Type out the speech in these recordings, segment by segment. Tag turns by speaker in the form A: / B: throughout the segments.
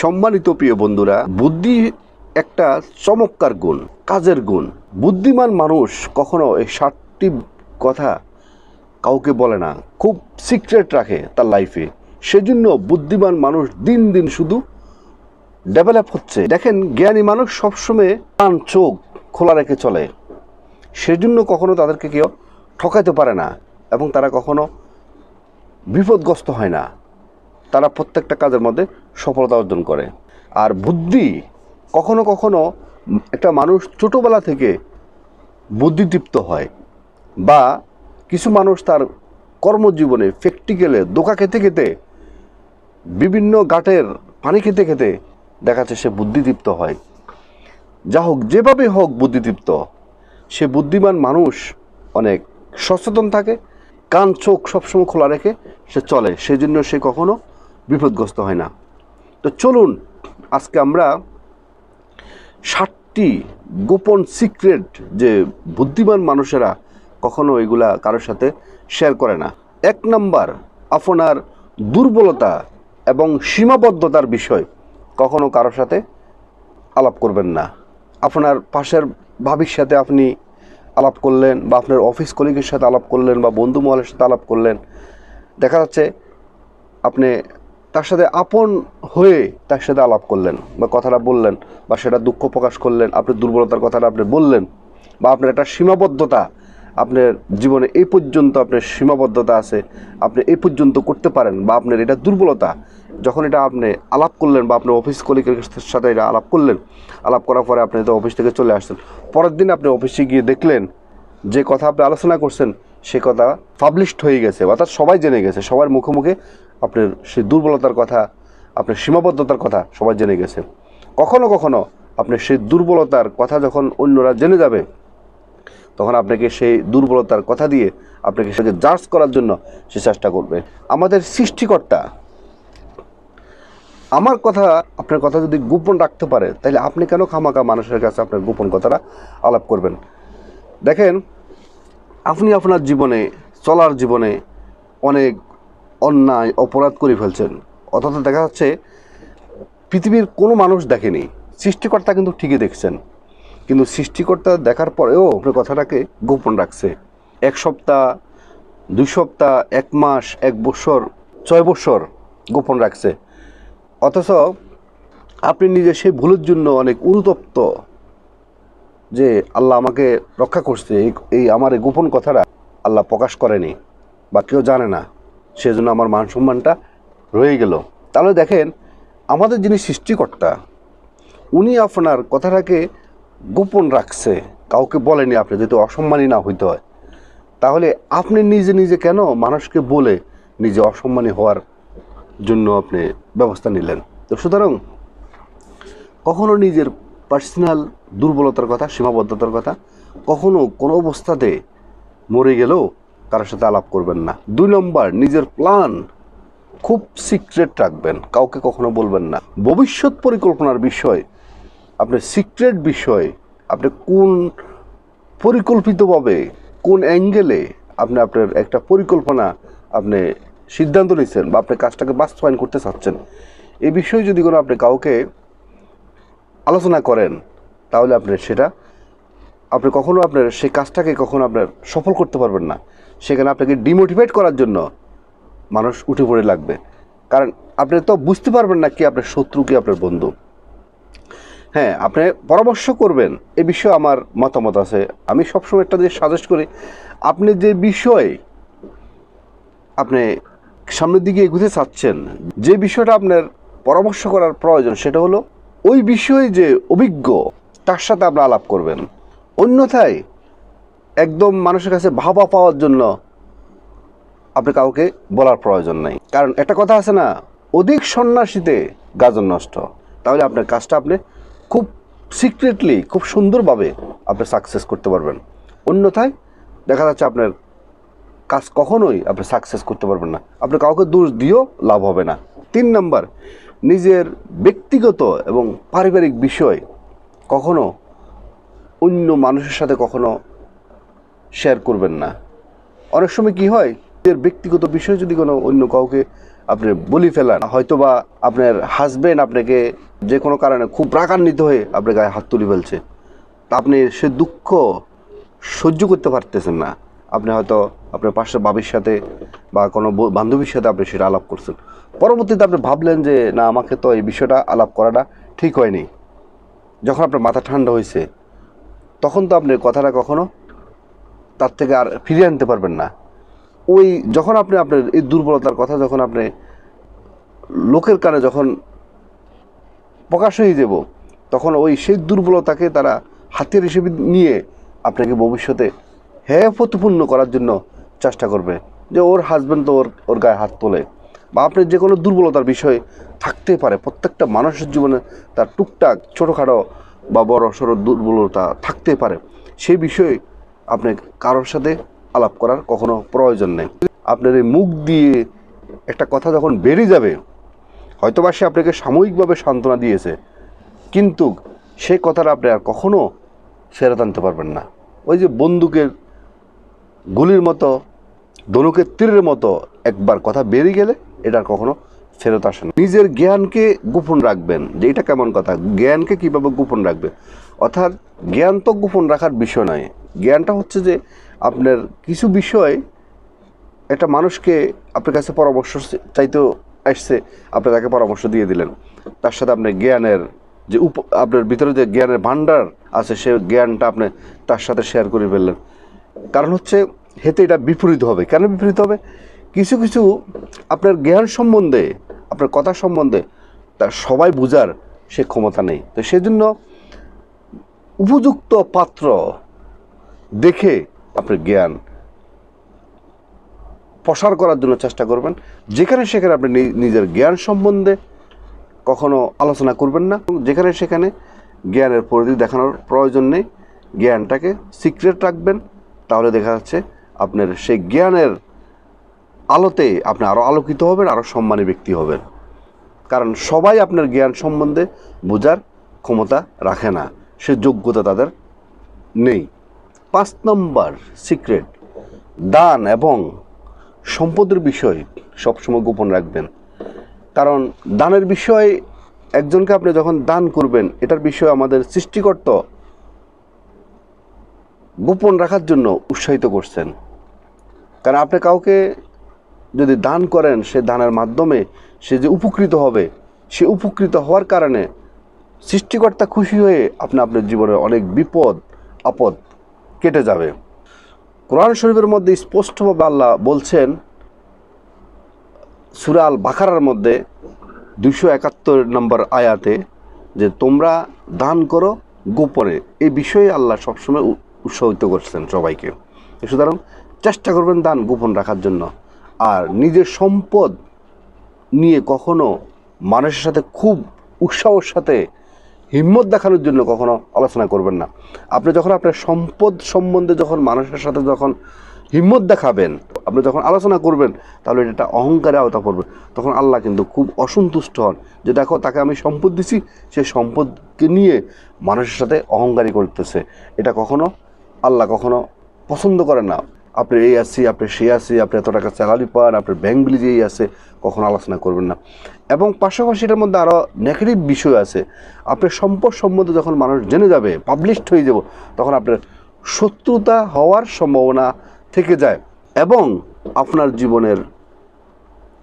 A: সম্মানিত প্রিয় বন্ধুরা, বুদ্ধি একটা চমৎকার গুণ, কাজের গুণ। বুদ্ধিমান মানুষ কখনো এই সাতটি কথা কাউকে বলে না, খুব সিক্রেট রাখে তার লাইফে সেজন্য বুদ্ধিমান মানুষ দিন দিন শুধু ডেভেলপ হচ্ছে। দেখেন, জ্ঞানী মানুষ সবসময় কান চোখ খোলা রেখে চলে। সেজন্য কখনো তাদেরকে কেউ ঠকাইতে পারে না এবং তারা কখনো বিপদগ্রস্ত হয় না। তারা প্রত্যেকটা কাজের মধ্যে সফলতা অর্জন করে। আর বুদ্ধি কখনো কখনো একটা মানুষ ছোটোবেলা থেকে বুদ্ধিদীপ্ত হয় বা কিছু মানুষ তার কর্মজীবনে প্র্যাকটিক্যালে দোকা খেতে খেতে বিভিন্ন ঘাটের পানি খেতে খেতে দেখা যাচ্ছে সে বুদ্ধিদীপ্ত হয়। যা হোক, যেভাবে হোক বুদ্ধিদীপ্ত। সে বুদ্ধিমান মানুষ অনেক সচেতন থাকে, কান চোখ সবসময় খোলা রেখে সে চলে। সেই জন্য সে কখনো বিপদগ্রস্ত হয় না। তো চলুন, আজকে আমরা ষাটটি গোপন সিক্রেট যে বুদ্ধিমান মানুষেরা কখনো এগুলা কারোর সাথে শেয়ার করে না। এক নাম্বার, আপনার দুর্বলতা এবং সীমাবদ্ধতার বিষয় কখনো কারোর সাথে আলাপ করবেন না। আপনার পাশের ভাবির সাথে আপনি আলাপ করলেন বা আপনার অফিস কলিগের সাথে আলাপ করলেন বা বন্ধু মহলের সাথে আলাপ করলেন। দেখা যাচ্ছে আপনি তার সাথে আপন হয়ে তার সাথে আলাপ করলেন বা কথাটা বললেন বা সেটা দুঃখ প্রকাশ করলেন, আপনার দুর্বলতার কথাটা আপনি বললেন বা আপনার একটা সীমাবদ্ধতা আপনার জীবনে এই পর্যন্ত আপনার সীমাবদ্ধতা আছে, আপনি এই পর্যন্ত করতে পারেন বা আপনার এটা দুর্বলতা। যখন এটা আপনি আলাপ করলেন বা আপনার অফিস কলিগের সাথে এটা আলাপ করলেন, আলাপ করার পরে আপনি তো অফিস থেকে চলে আসছেন। পরের দিন আপনি অফিসে গিয়ে দেখলেন যে কথা আপনি আলোচনা করছেন সে কথা পাবলিশড হয়ে গেছে, অর্থাৎ সবাই জেনে গেছে, সবার মুখে মুখে আপনার সে দুর্বলতার কথা, আপনার সীমাবদ্ধতার কথা সবাই জেনে গেছে। কখনো কখনো আপনার সেই দুর্বলতার কথা যখন অন্যরা জেনে যাবে, তখন আপনাকে সেই দুর্বলতার কথা দিয়ে আপনাকে সেটাকে জার্জ করার জন্য সে চেষ্টা করবে। আমাদের সৃষ্টিকর্তা, আমার কথা, আপনার কথা যদি গোপন রাখতে পারে, তাহলে আপনি কেন খামাকা মানুষের কাছে আপনার গোপন কথাটা আলাপ করবেন? দেখেন আপনি আপনার জীবনে, চলার জীবনে অনেক অন্যায়, অপরাধ করে ফেলছেন। অথচ দেখা যাচ্ছে, পৃথিবীর কোনো মানুষ দেখেনি। সৃষ্টিকর্তা কিন্তু ঠিকই দেখছেন। কিন্তু সৃষ্টিকর্তা দেখার পরেও আপনার কথাটাকে গোপন রাখছে। এক সপ্তাহ, দুই সপ্তাহ, এক মাস, এক বছর, ছয় বছর গোপন রাখছে। অথচ আপনি নিজে সেই ভুলের জন্য অনেক অনুতপ্ত যে আল্লাহ আমাকে রক্ষা করছে, এই আমার এই গোপন কথাটা আল্লাহ প্রকাশ করেনি বা কেউ জানে না। সেজন্য আমার মান সম্মানটা রয়ে গেল। তাহলে দেখেন, আমাদের যিনি সৃষ্টিকর্তা, উনি আপনার কথাটাকে গোপন রাখছে, কাউকে বলেনি আপনি যদি অসম্মানী না হইতে হয়। তাহলে আপনি নিজে নিজে কেন মানুষকে বলে নিজে অসম্মানী হওয়ার জন্য আপনি ব্যবস্থা নিলেন? তো সুতরাং, কখনো নিজের পার্সোনাল দুর্বলতার কথা, সীমাবদ্ধতার কথা, কখনো কোনো অবস্থাতে মরে গেলেও কারোর সাথে আলাপ করবেন না। দুই নম্বর, নিজের প্ল্যান খুব সিক্রেট রাখবেন, কাউকে কখনো বলবেন না। ভবিষ্যৎ পরিকল্পনার বিষয় আপনার সিক্রেট বিষয়, আপনি কোন পরিকল্পিতভাবে, কোন অ্যাঙ্গেলে আপনি আপনার একটা পরিকল্পনা আপনি সিদ্ধান্ত নিচ্ছেন বা আপনি কাজটাকে বাস্তবায়ন করতে চাচ্ছেন, এ বিষয়ে যদি কোনো আপনি কাউকে আলোচনা করেন তাহলে আপনি সেটা, আপনি কখনো আপনার সেই কাজটাকে কখনো আপনার সফল করতে পারবেন না। সেখানে আপনাকে ডিমোটিভেট করার জন্য মানুষ উঠে পড়ে লাগবে। কারণ আপনি তো বুঝতে পারবেন না কি আপনার শত্রু, কি আপনার বন্ধু। হ্যাঁ আপনি পরামর্শ করবেন, এ বিষয়ে আমার মতামত আছে। আমি সবসময় একটা জিনিস সাজেস্ট করি, আপনি যে বিষয় আপনি সামনের দিকে এগুতে চাচ্ছেন, যে বিষয়টা আপনার পরামর্শ করার প্রয়োজন, সেটা হলো ওই বিষয়ে যে অভিজ্ঞ তার সাথে আপনি আলাপ করবেন। অন্যথায় একদম মানুষের কাছে ভাবা পাওয়ার জন্য আপনি কাউকে বলার প্রয়োজন নাই। কারণ একটা কথা আছে না, অধিক সন্ন্যাসীতে গাজন নষ্ট। তাহলে আপনার কাজটা আপনি খুব সিক্রেটলি খুব সুন্দরভাবে আপনি সাকসেস করতে পারবেন। অন্যথায় দেখা যাচ্ছে আপনার কাজ কখনোই আপনি সাকসেস করতে পারবেন না। আপনি কাউকে দোষ দিয়েও লাভ হবে না। তিন নাম্বার, নিজের ব্যক্তিগত এবং পারিবারিক বিষয় কখনো অন্য মানুষের সাথে কখনো শেয়ার করবেন না। অনেক সময় কি হয় নিজের ব্যক্তিগত বিষয় যদি কোনো অন্য কাউকে আপনি বলি ফেলান, হয়তোবা আপনার হাজবেন্ড আপনাকে যে কোনো কারণে খুব রাগান্বিত হয়ে আপনার গায়ে হাত তুলে ফেলছে। তা আপনি সে দুঃখ সহ্য করতে পারতেছেন না। আপনি হয়তো আপনার পাশের বাবির সাথে বা কোনো বান্ধবীর সাথে আপনি সেটা আলাপ করছেন। পরবর্তীতে আপনি ভাবলেন যে, না, আমাকে তো এই বিষয়টা আলাপ করাটা ঠিক হয়নি। যখন আপনার মাথা ঠান্ডা হয়েছে, তখন তো আপনি কথাটা কখনো তার থেকে আর ফিরিয়ে আনতে পারবেন না। ওই যখন আপনি আপনার এই দুর্বলতার কথা যখন আপনি লোকের কানে যখন প্রকাশ হয়ে যাব, তখন ওই সেই দুর্বলতাকে তারা হাতিয়ার হিসেবে নিয়ে আপনাকে ভবিষ্যতে হ্যাঁ প্রতিপূর্ণ করার জন্য চেষ্টা করবে। যে ওর হাজব্যান্ড তো ওর ওর গায়ে হাত তোলে। বা আপনার যে কোনো দুর্বলতার বিষয় থাকতে পারে, প্রত্যেকটা মানুষের জীবনে তার টুকটাক ছোটোখাটো বা বড় সড়ো দুর্বলতা থাকতে পারে, সেই বিষয়ে আপনি কারোর সাথে আলাপ করার কখনো প্রয়োজন নেই। আপনার এই মুখ দিয়ে একটা কথা যখন বেরিয়ে যাবে, হয়তোবা সে আপনাকে সাময়িকভাবে সান্ত্বনা দিয়েছে, কিন্তু সেই কথাটা আপনি আর কখনো ফেরত আনতে পারবেন না। ওই যে বন্দুকের গুলির মতো ধনুকের তীরের মতো একবার কথা বেরিয়ে গেলে এটা কখনো ফেরত আসে না। নিজের জ্ঞানকে গোপন রাখবেন, যে এটা কেমন কথা? জ্ঞানকে কীভাবে গোপন রাখবে অর্থাৎ জ্ঞান তো গোপন রাখার বিষয় নয়। জ্ঞানটা হচ্ছে যে আপনার কিছু বিষয় একটা মানুষকে আপনার কাছে পরামর্শ চাইতেও আসছে, আপনি তাকে পরামর্শ দিয়ে দিলেন। তার সাথে আপনার জ্ঞানের যে উপ, আপনার ভিতরে যে জ্ঞানের ভাণ্ডার আছে, সে জ্ঞানটা আপনি তার সাথে শেয়ার করে ফেললেন। কারণ হচ্ছে, হেতে এটা বিপরীত হবে। কেন বিপরীত হবে? কিছু কিছু আপনার জ্ঞান সম্বন্ধে, আপনার কথা সম্বন্ধে তার সবাই বোঝার সে ক্ষমতা নেই। তো সেজন্য উপযুক্ত পাত্র দেখে আপনার জ্ঞান প্রসার করার জন্য চেষ্টা করবেন। যেখানে সেখানে আপনি নিজের জ্ঞান সম্বন্ধে কখনো আলোচনা করবেন না। যেখানে সেখানে জ্ঞানের পরিধি দেখানোর প্রয়োজন নেই। জ্ঞানটাকে সিক্রেট রাখবেন, তাহলে দেখা যাচ্ছে আপনার সেই জ্ঞানের আলোতে আপনি আরও আলোকিত হবেন আরও সম্মানী ব্যক্তি হবেন। কারণ সবাই আপনার জ্ঞান সম্বন্ধে বোঝার ক্ষমতা রাখে না। সে যোগ্যতা তাদের নেই। পাঁচ নম্বর সিক্রেট, দান এবং সম্পদের বিষয় সবসময় গোপন রাখবেন। কারণ দানের বিষয়, একজনকে আপনি যখন দান করবেন, এটার বিষয়ে আমাদের সৃষ্টিকর্ত গোপন রাখার জন্য উৎসাহিত করছেন। কারণ আপনি কাউকে যদি দান করেন সে দানের মাধ্যমে সে যে উপকৃত হবে, সে উপকৃত হওয়ার কারণে সৃষ্টিকর্তা খুশি হয়ে আপনি আপনার জীবনে অনেক বিপদ, আপদ কেটে যাবে। কোরআন শরীফের মধ্যে স্পষ্টভাবে আল্লাহ বলছেন সুরাল বাখারার মধ্যে দুশো একাত্তর নম্বর আয়াতে যে তোমরা দান করো গোপনে। এই বিষয়ে আল্লাহ সবসময় উৎসাহিত করছেন সবাইকে। সুতরাং চেষ্টা করবেন দান গোপন রাখার জন্য। আর নিজের সম্পদ নিয়ে কখনো মানুষের সাথে খুব উৎসাহর সাথে হিম্মত দেখানোর জন্য কখনো আলোচনা করবেন না। আপনি যখন আপনার সম্পদ সম্বন্ধে যখন মানুষের সাথে যখন হিম্মত দেখাবেন, আপনি যখন আলোচনা করবেন, তাহলে এটা অহংকারে আওতা পড়বে। তখন আল্লাহ কিন্তু খুব অসন্তুষ্ট হন যে দেখো, তাকে আমি সম্পদ দিছি, সে সম্পদকে নিয়ে মানুষের সাথে অহংকারী করতেছে। এটা কখনো আল্লাহ কখনো পছন্দ করে না। আপনি এই আছি, আপনি সে আছি, আপনি এত টাকা স্যালারি পান আপনার ব্যাংক বিলি যেই আছে, কখনো আলোচনা করবেন না। এবং পাশাপাশি এটার মধ্যে আরও নেগেটিভ বিষয় আছে। আপনার সম্পদ সম্বন্ধে যখন মানুষ জেনে যাবে পাবলিশড হয়ে যাব, তখন আপনার শত্রুতা হওয়ার সম্ভাবনা থেকে যায়। এবং আপনার জীবনের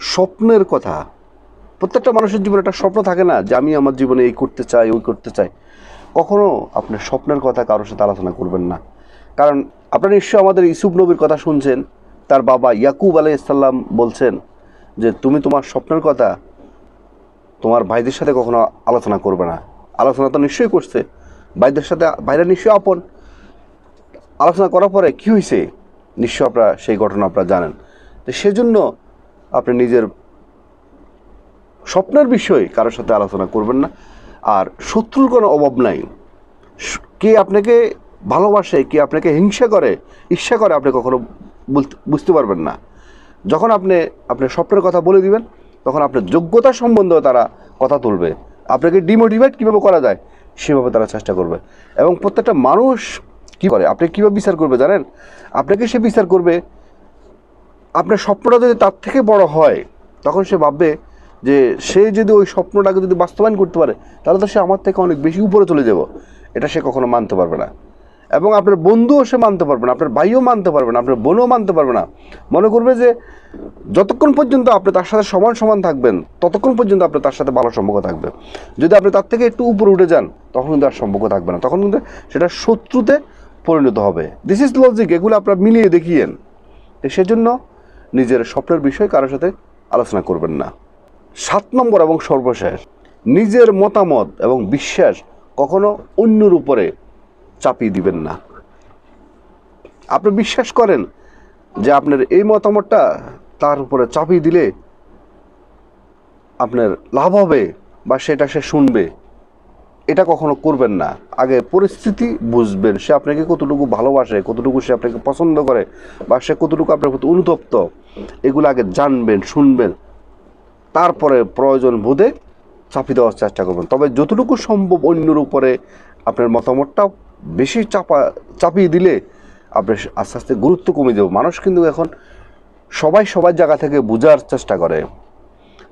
A: স্বপ্নের কথা, প্রত্যেকটা মানুষের জীবনে একটা স্বপ্ন থাকে না যে, আমি আমার জীবনে এই করতে চাই, ওই করতে চাই। কখনো আপনার স্বপ্নের কথা কারোর সাথে আলোচনা করবেন না। কারণ আপনারা নিশ্চয়ই আমাদের ইসুফ নবীর কথা শুনছেন। তার বাবা ইয়াকুব আলাইসাল্লাম বলছেন যে, তুমি তোমার স্বপ্নের কথা তোমার ভাইদের সাথে কখনো আলোচনা করবে না। আলোচনা তো নিশ্চয়ই করছে। ভাইদের সাথে, ভাইরা নিশ্চয়ই আপন। আলোচনা করার পরে কী হয়েছে নিশ্চয় আপনারা সেই ঘটনা আপনারা জানেন। তো সেজন্য আপনি নিজের স্বপ্নের বিষয়ে কারোর সাথে আলোচনা করবেন না। আর শত্রুর কোনো অভাব নাই। কে আপনাকে ভালোবাসে কে আপনাকে হিংসা করে? ঈর্ষা করে আপনি কখনো বুঝতে পারবেন না। যখন আপনি আপনার স্বপ্নের কথা বলে দিবেন, তখন আপনার যোগ্যতা সম্বন্ধেও তারা কথা তুলবে। আপনাকে ডিমোটিভেট কীভাবে করা যায়, সেভাবে তারা চেষ্টা করবে। এবং প্রত্যেকটা মানুষ কী করে? আপনি কীভাবে বিচার করবে জানেন? আপনাকে সে বিচার করবে, আপনার স্বপ্নটা যদি তার থেকে বড় হয়, তখন সে ভাববে যে সে যদি ওই স্বপ্নটাকে যদি বাস্তবায়ন করতে পারে, তাহলে তো সে আমার থেকে অনেক বেশি উপরে চলে যাব। এটা সে কখনো মানতে পারবে না। এবং আপনার বন্ধুও সে মানতে পারবে না, আপনার ভাইও মানতে পারবে না, আপনার বোনও মানতে পারবে না। মনে করবে যে যতক্ষণ পর্যন্ত আপনি তার সাথে সমান সমান থাকবেন, ততক্ষণ পর্যন্ত আপনার তার সাথে ভালো সম্পর্ক থাকবে। যদি আপনি তার থেকে একটু উপরে উঠে যান, তখন কিন্তু আর সম্পর্ক থাকবে না, তখন কিন্তু সেটা শত্রুতে পরিণত হবে। দিস ইজ লজিক এগুলো আপনারা মিলিয়ে দেখিয়েন। সেজন্য নিজের স্বপ্নের বিষয় কারোর সাথে আলোচনা করবেন না। সাত নম্বর এবং সর্বশেষ, নিজের মতামত এবং বিশ্বাস কখনো অন্যের উপরে চাপিয়ে দিবেন না। আপনি বিশ্বাস করেন যে আপনার এই মতামতটা তার উপরে চাপিয়ে দিলে আপনার লাভ হবে বা সেটা সে শুনবে। এটা কখনো করবেন না। আগে পরিস্থিতি বুঝবেন, সে আপনাকে কতটুকু ভালোবাসে, কতটুকু সে আপনাকে পছন্দ করে বা সে কতটুকু আপনার প্রতি অনুতপ্ত, এগুলো আগে জানবেন, শুনবেন। তারপরে প্রয়োজন বোধে চাপিয়ে দেওয়ার চেষ্টা করবেন। তবে যতটুকু সম্ভব অন্যের উপরে আপনার মতামতটা বেশি চাপা, চাপিয়ে দিলে আপনার আস্তে আস্তে গুরুত্ব কমে যাবে মানুষ কিন্তু এখন সবাই সবার জায়গা থেকে বোঝার চেষ্টা করে।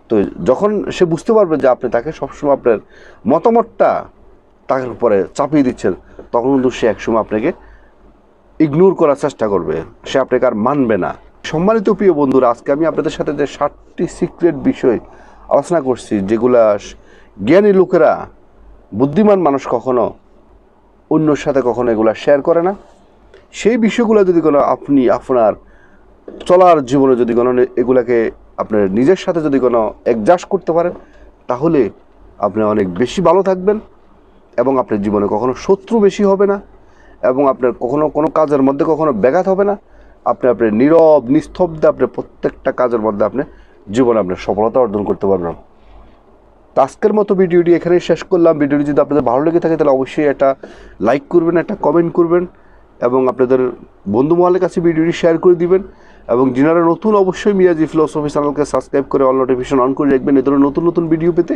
A: তো যখন সে বুঝতে পারবে যে আপনি তাকে সবসময় আপনার মতামতটা তার উপরে চাপিয়ে দিচ্ছেন, তখন কিন্তু সে একসময় আপনাকে ইগনোর করার চেষ্টা করবে। সে আপনাকে আর মানবে না। সম্মানিত প্রিয় বন্ধুরা, আজকে আমি আপনাদের সাথে যে ষাটটি সিক্রেট বিষয় আলোচনা করছি, যেগুলা জ্ঞানী লোকেরা, বুদ্ধিমান মানুষ কখনো অন্যর সাথে কখনো এগুলা শেয়ার করে না। সেই বিষয়গুলো যদি কোনো আপনি, আপনার চলার জীবনে যদি কোনো এগুলাকে আপনার নিজের সাথে যদি কোনো অ্যাডজাস্ট করতে পারেন, তাহলে আপনি অনেক বেশি ভালো থাকবেন এবং আপনার জীবনে কখনো শত্রু বেশি হবে না এবং আপনার কখনো কোনো কাজের মধ্যে কখনো ব্যাঘাত হবে না। আপনি আপনার নীরব, নিস্তব্ধে, আপনার প্রত্যেকটা কাজের মধ্যে আপনি জীবনে আপনার সফলতা অর্জন করতে পারবেন। তো আজকের মতো ভিডিওটি এখানেই শেষ করলাম। ভিডিওটি যদি আপনাদের ভালো লেগে থাকে, তাহলে অবশ্যই একটা লাইক করবেন, একটা কমেন্ট করবেন এবং আপনাদের বন্ধু মহলের কাছে ভিডিওটি শেয়ার করে দিবেন এবং যিনারা নতুন, অবশ্যই মিয়াজি ফিলোসফি চ্যানেলকে সাবস্ক্রাইব করে অল নোটিফিকেশন অন করে রাখবেন এ ধরনের নতুন নতুন ভিডিও পেতে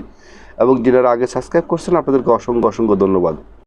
A: এবং যিনারা আগে সাবস্ক্রাইব করছেন, আপনাদেরকে অসংখ্য অসংখ্য ধন্যবাদ।